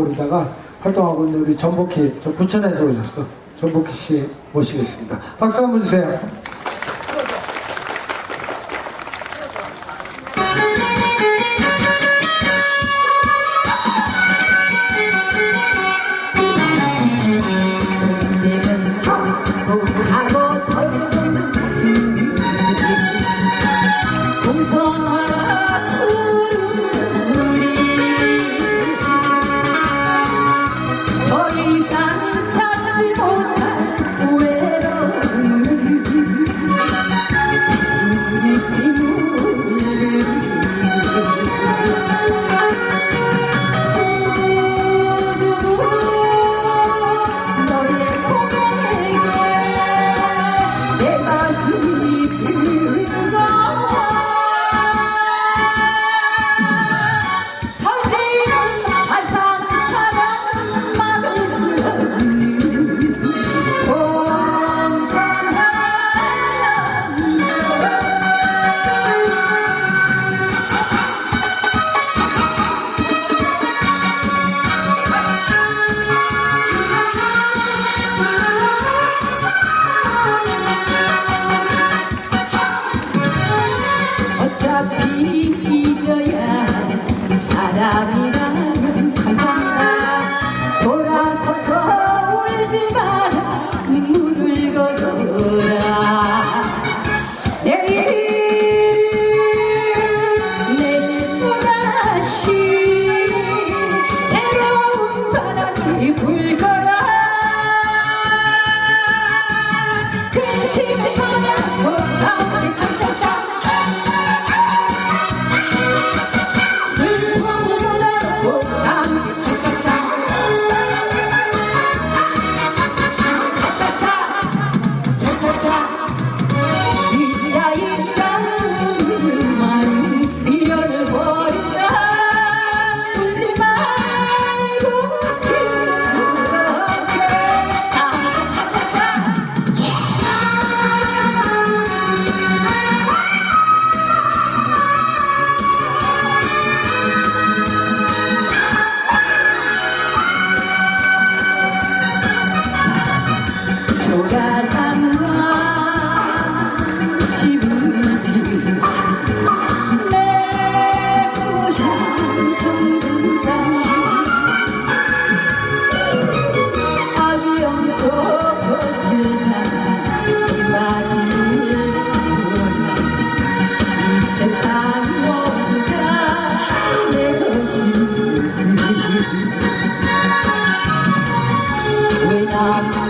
우리다가 활동하고 있는 우리 전복희, 저 부천에서 오셨어. 전복희 씨 모시겠습니다. 박수 한번 주세요. para. วยน้ำ